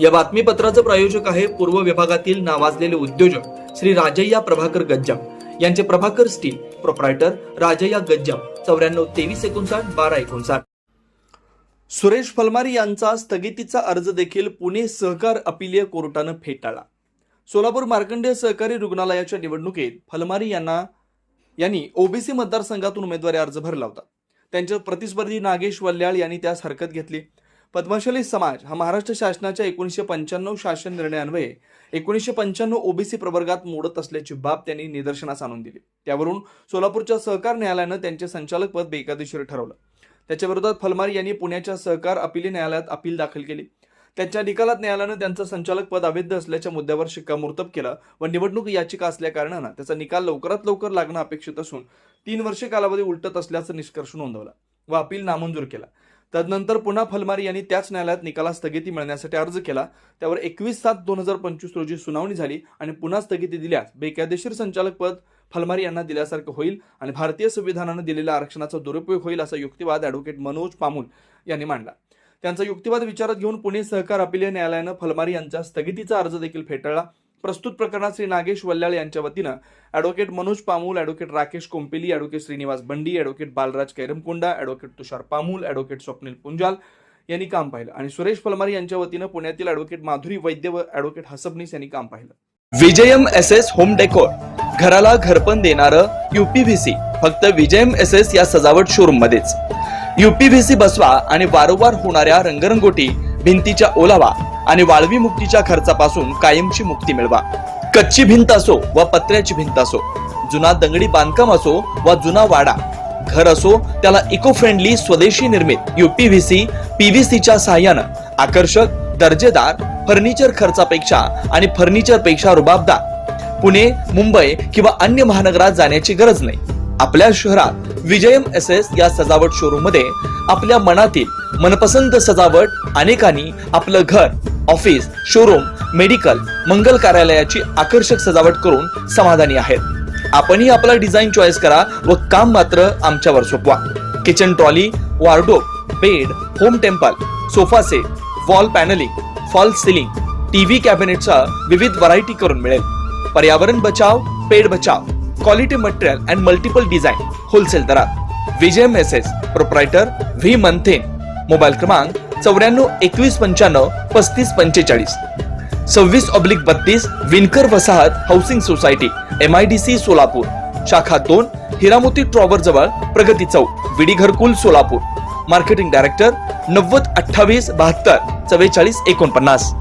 या बातमीपत्राचं प्रायोजक आहे पूर्व विभागातील नावाजलेले उद्योजक श्री राजय्या प्रभाकर गज्जाम. यांचे प्रभाकर स्टील प्रोप्रायटर राजय्या गज्जाम. चौऱ्याण्णव तेवीस एकोणसाठ बारा एकोणसाठ. सुरेश फलमारी यांचा स्थगितीचा अर्ज देखील पुणे सहकार अपिलीय कोर्टानं फेटाळला. सोलापूर मार्कंडेय सहकारी रुग्णालयाच्या निवडणुकीत फलमारी यांना यांनी ओबीसी मतदारसंघातून उमेदवारी अर्ज भरला होता. त्यांचे प्रतिस्पर्धी नागेश वल्याळ यांनी त्यास हरकत घेतली. पद्मशाली समाज हा महाराष्ट्र शासनाच्या एकोणीसशे पंच्याण्णव शासन निर्णयान्वये एकोणीसशे पंच्याण्णव ओबीसी प्रवर्गात मोडत असल्याची बाब त्यांनी निदर्शनास आणून दिली. त्यावरून सोलापूरच्या सहकार न्यायालयानं त्यांचे संचालक पद बेकायदेशीर ठरवलं. त्याच्या विरोधात फलमारी यांनी पुण्याच्या सहकार अपिली न्यायालयात अपील दाखल केली. त्यांच्या निकालात न्यायालयानं त्यांचं संचालक पद अवैध असल्याच्या मुद्द्यावर शिक्कामोर्तब केलं व निवडणूक याचिका असल्या कारणानं त्याचा निकाल लवकरात लवकर लागणं अपेक्षित असून तीन वर्षे कालावधी उलटत असल्याचं निष्कर्ष नोंदवला व अपील नामंजूर केला. तदनंतर पुन्हा फलमारी यांनी त्याच न्यायालयात निकाला स्थगिती मिळण्यासाठी अर्ज केला. त्यावर एकवीस सात दोन हजार पंचवीस रोजी सुनावणी झाली आणि पुन्हा स्थगिती दिल्यास बेकायदेशीर संचालक पद फलमारी यांना दिल्यासारखं होईल आणि भारतीय संविधानानं दिलेल्या आरक्षणाचा दुरुपयोग होईल असा युक्तिवाद ॲडव्होकेट मनोज पामुल यांनी मांडला. त्यांचा युक्तिवाद विचारात घेऊन पुणे सहकार अपिलीय न्यायालयानं फलमारी यांचा स्थगितीचा अर्ज देखील फेटाळला. प्रस्तुत प्रकरणात श्री नागेश वल्ल्याळ यांच्या वतीनं advocate Manoj Pamul advocate Rakesh Kompeli advocate Shrinivas Bandi advocate Balraj Kairamkonda advocate Tushar Pamul advocate Swapnil Punjal यांनी काम पाहिलं. आणि सुरेश फलमारी यांच्या वतीनं पुण्यातील ॲडव्होकेट माधुरी वैद्य व ॲडव्होकेट हसबनीस यांनी काम पाहिलं. Vijayam S S home decor घराला घरपण देणारं युपीव्हीसी फक्त विजयम एस एस या सजावट शोरूम मध्येच युपीव्हीसी बसवा आणि वारंवार होणाऱ्या रंगरंगोटी भिंतीच्या ओलावा आणि वाळवी मुक्तीच्या खर्चापासून कायमची मुक्ती मिळवा. कच्ची भिंत असो व पत्र्याची भिंत असो जुना दंगडी बांधकाम असो व जुना वाडा घर असो त्याला इको फ्रेंडली स्वदेशी निर्मित युपीव्हीसी पीव्हीसीच्या सहाय्यानं आकर्षक दर्जेदार फर्निचर खर्चापेक्षा आणि फर्निचरपेक्षा रुबाबदार पुणे मुंबई किंवा अन्य महानगरात जाण्याची गरज नाही. आपल्या शहरात विजयम एस एस या सजावट शोरूममध्ये आपल्या मनातील मनपसंत सजावट अनेकांनी आपलं घर ऑफिस शोरूम मेडिकल मंगल कार्यालयाची आकर्षक सजावट करून समाधानी आहेत. आपणही आपला डिझाईन चॉईस करा व काम मात्र आमच्यावर सोपवा. Kitchen trolley wardrobe bed home temple sofa set wall panelling false ceiling TV कॅबिनेटचा विविध व्हरायटी करून मिळेल. पर्यावरण बचाव पेड बचाव quality material and multiple design wholesale दरात. विजय मेसेज प्रोप्रायटर व्ही मंथेन मोबाईल क्रमांक चौऱ्याण्णव एकवीस पंच्याण्णव पस्तीस पंचेचाळीस. सव्वीस ऑब्लिक बत्तीस विनकर वसाहत housing society M I D C Solapur. शाखा दोन हिरामोती ट्रॉवर जवळ प्रगती चौक विडी घरकुल सोलापूर. मार्केटिंग डायरेक्टर नव्वद अठ्ठावीस बहात्तर चव्वेचाळीस एकोणपन्नास.